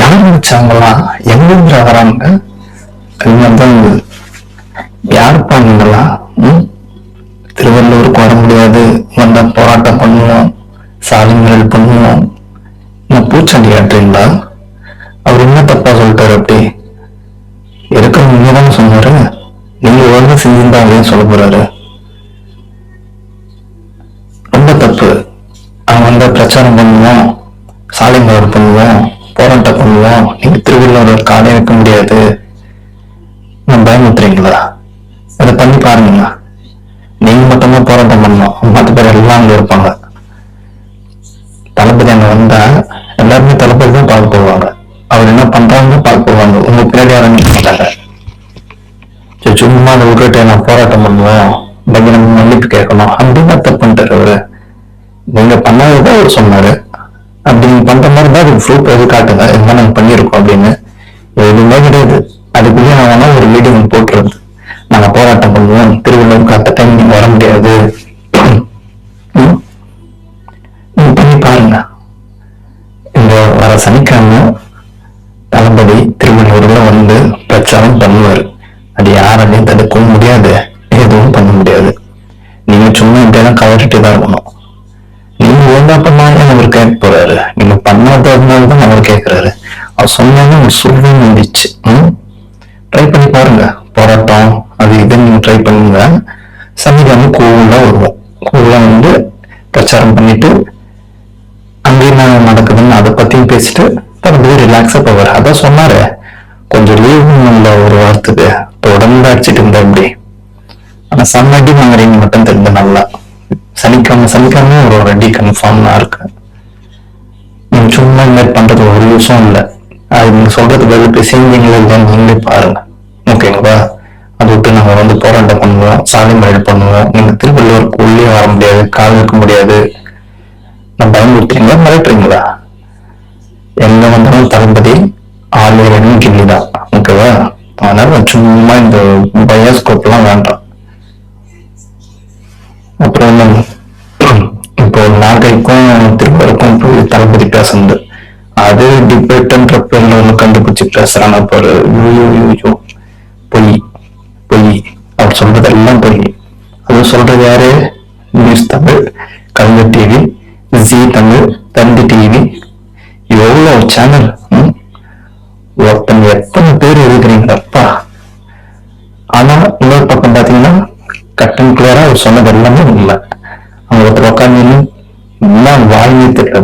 யார் வச்சாங்களா எங்கிருந்து வராங்க? அது வந்து யாருப்பா நீங்களா திருவள்ளூருக்கு வர முடியாது. வந்தா போராட்டம் பண்ணுவோம். சாலை பண்ணுவோம். நான் பூச்சாண்டி ஆட்டுறீங்களா அவர் என்ன தப்பா சொல்லிட்டாரு அப்படி? இருக்க நீங்க தானே சொன்னாரு? நீங்க ஒழுங்கா செஞ்சிருந்தா அப்படின்னு சொல்ல போறாரு? ரொம்ப தப்பு. அவன் வந்து பிரச்சாரம் பண்ணுவோம். சாலை மறியல் பண்ணுவோம். போராட்டம் பண்ணுவோம். நீங்க திருவள்ளுவர் காலையை வைக்க முடியாது. நான் பயமுத்துறீங்களா அதை பண்ணி பாருங்க நீங்க மட்டும்தான் போராட்டம் பண்ணணும். மற்ற பேர் எல்லாம் அங்க இருப்பாங்க. தளபதி அங்க வந்தா எல்லாருமே தளபதி தான் பார்க்க போவாங்க அவர் என்ன பண்றாங்கன்னு பார்க்க போவாங்க உங்க பின்னாடி யாரும் மாட்டாங்க. சரி, சும்மா அதை விட்டுட்டு நான் போராட்டம் பண்ணுவேன். பகிரங்க மன்னிப்பு கேட்கணும். அப்படின்னு தப்பு பண்ணிட்டாரு அவரு. நீங்க பண்ணாததான் அவர் சொன்னாரு. அப்படி நீங்க பண்ற மாதிரி தான் அதுக்கு ப்ரூஃப் எது காட்டுங்க. இந்த மாதிரி நாங்க பண்ணியிருக்கோம் அப்படின்னு எதுவுமே கிடையாது. அதுக்குள்ளே நான் வேணா ஒரு வீடியோ போட்டுருந்து நாங்க போராட்டம் பண்ணுவோம். திருவள்ளுவர் அத்த டைம் நீங்க வர முடியாது. பண்ணி பாருங்க. இந்த வர சனிக்கிழமை தளபதி திருவள்ளூர்ல வந்து பிரச்சாரம் பண்ணுவார். அது யாராலையும் தடுக்கவும் முடியாது. எதுவும் பண்ண முடியாது. நீங்க சும்மா இப்படியெல்லாம் கவரிட்டு தான் இருக்கணும். நீங்க ஒழுங்கா அவர் கேட்க போறாரு நீங்க பண்ணாததுனால தான் அவர் கேட்கிறாரு. அவர் சொன்னாலும் ஒரு சூழ்நிலை வந்துச்சு. ட்ரை பண்ணி பாருங்க. போராட்டம் அது இதுன்னு நீங்க ட்ரை பண்ணுங்க. சனிக்கிழமை கோவிலா வருவோம். கோவிலா வந்து பிரச்சாரம் பண்ணிட்டு அங்கே என்ன நடக்குதுன்னு அதை பத்தியும் பேசிட்டு தற்போது ரிலாக்ஸா போவார். அதான் சொன்னாரு. கொஞ்சம் லீவ் இல்ல ஒரு வாரத்துக்கு. தொடர்ந்து அடிச்சிட்டு இருந்தா இப்படி ஆனா சம்மட்டி அடி வாங்குறீங்க மட்டும் தெரிஞ்ச நல்லா. சனிக்கிழமை சனிக்கிழமை ஒரு ரெடி கன்ஃபார்ம் தான் இருக்கு. நீங்க சும்மா இந்த மாதிரி பண்றது ஒரு யூஸும் இல்லை. அது நீங்க சொல்றது பதில் போய் செஞ்சீங்களா நீங்களே பாருங்க. ஓகேங்களா அதை விட்டு நாங்க வந்து போராட்டம் பண்ணுவோம் சாலை மறியல் பண்ணுவோம். நீங்க திருவள்ளுவருக்கு உள்ளே வர முடியாது கால் வைக்க முடியாது. நான் பயன்படுத்துறீங்களா மிரட்டுறீங்களா? எங்க வந்தாலும் தளபதி ஆளு கிள்ளி தான் ஓகேவா அதனால சும்மா இந்த பயோஸ்கோப் எல்லாம் வேண்டாம். அப்புறம் என்ன, தளபதி பேசுனது அது டிபேட்ன்ற பேர்ல ஒண்ணு கண்டுபிடிச்சு பேசுறாங்க பாரு யூயோ பொய் பொய் அவர் சொல்றது எல்லாம் பொய் அது சொல்றது யாரு news Tamil Kalaignar TV Zee Tamil Thanthi TV எவ்வளவு சேனல் ஒருத்தன் எத்தனை பேர் இருக்கிறீங்களப்பா ஆனா இன்னொரு பக்கம் பாத்தீங்கன்னா கட்டன் கிளியரா அவர் சொன்னது எல்லாமே உண்மை அவங்க ஒருத்தர் உட்காந்து என்ன வாங்கி தெரியல